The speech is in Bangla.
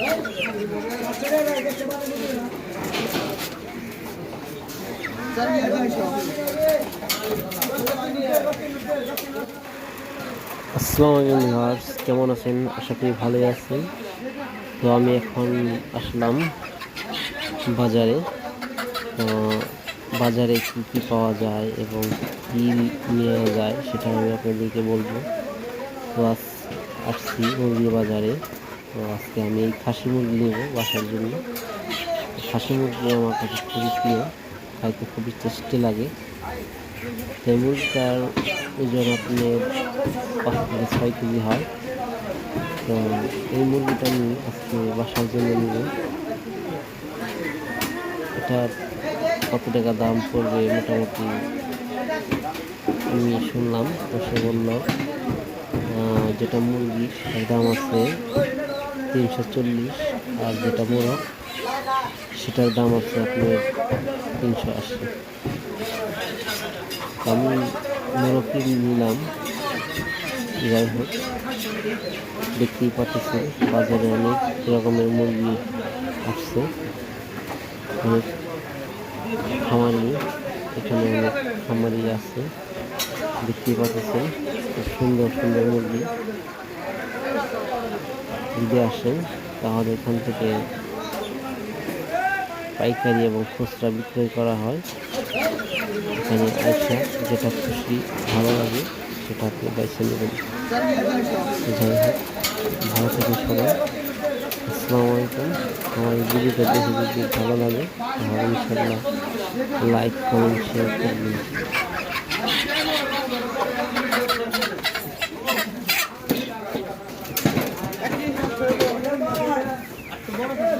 আসসালামু ভিউয়ার্স, কেমন আছেন? আশা করি ভালোই আছেন। তো আমি এখন আসলাম বাজারে। তো বাজারে কী কী পাওয়া যায় এবং কী নেওয়া যায় সেটা আমি আপনাদেরকে বলব। তো আসছি মুরগি বাজারে। তো আজকে আমি এই খাসি মুরগি নেব বাসার জন্য। খাসি মুরগি আমার কাছে খুবই প্রিয়, খাইতে খুবই টেস্টি লাগে। এই মুরগিটার ওজন আপনার পাঁচ থেকে ছয় কেজি হয়। তো এই মুরগিটা আমি আজকে বাসার জন্য নিব। এটা কত টাকা দাম পড়বে মোটামুটি আমি শুনলাম, তো সে বলল যেটা মুরগি তার দাম আছে তিনশো চল্লিশ আর যেটা মোরগ সেটার দাম আছে আপনার তিনশো আশি। আমি মোরগটি নিলাম। যাই হোক, দেখতেই পাচ্ছি বাজারে অনেক রকমের মুরগি আসছে। খামারি, এখানে অনেক খামারি আছে। দেখতেই পাচ্ছেন, খুব সুন্দর সুন্দর মুরগি। যদি আসেন, তাহলে এখান থেকে পাইকারি এবং খুচরা বিক্রয় করা হয়। এখানে আইসা যেটা খুশি, ভালো লাগে, সেটা আপনি বাইসে নেবেন। যাই হোক, ভালো থাকুন সবাই। আসসালামু আলাইকুম। আমার এই ভিডিওটা দেখে যদি ভালো লাগে, তাহলে ইনশাল্লাহ লাইক, কমেন্ট শেয়ার করবেন।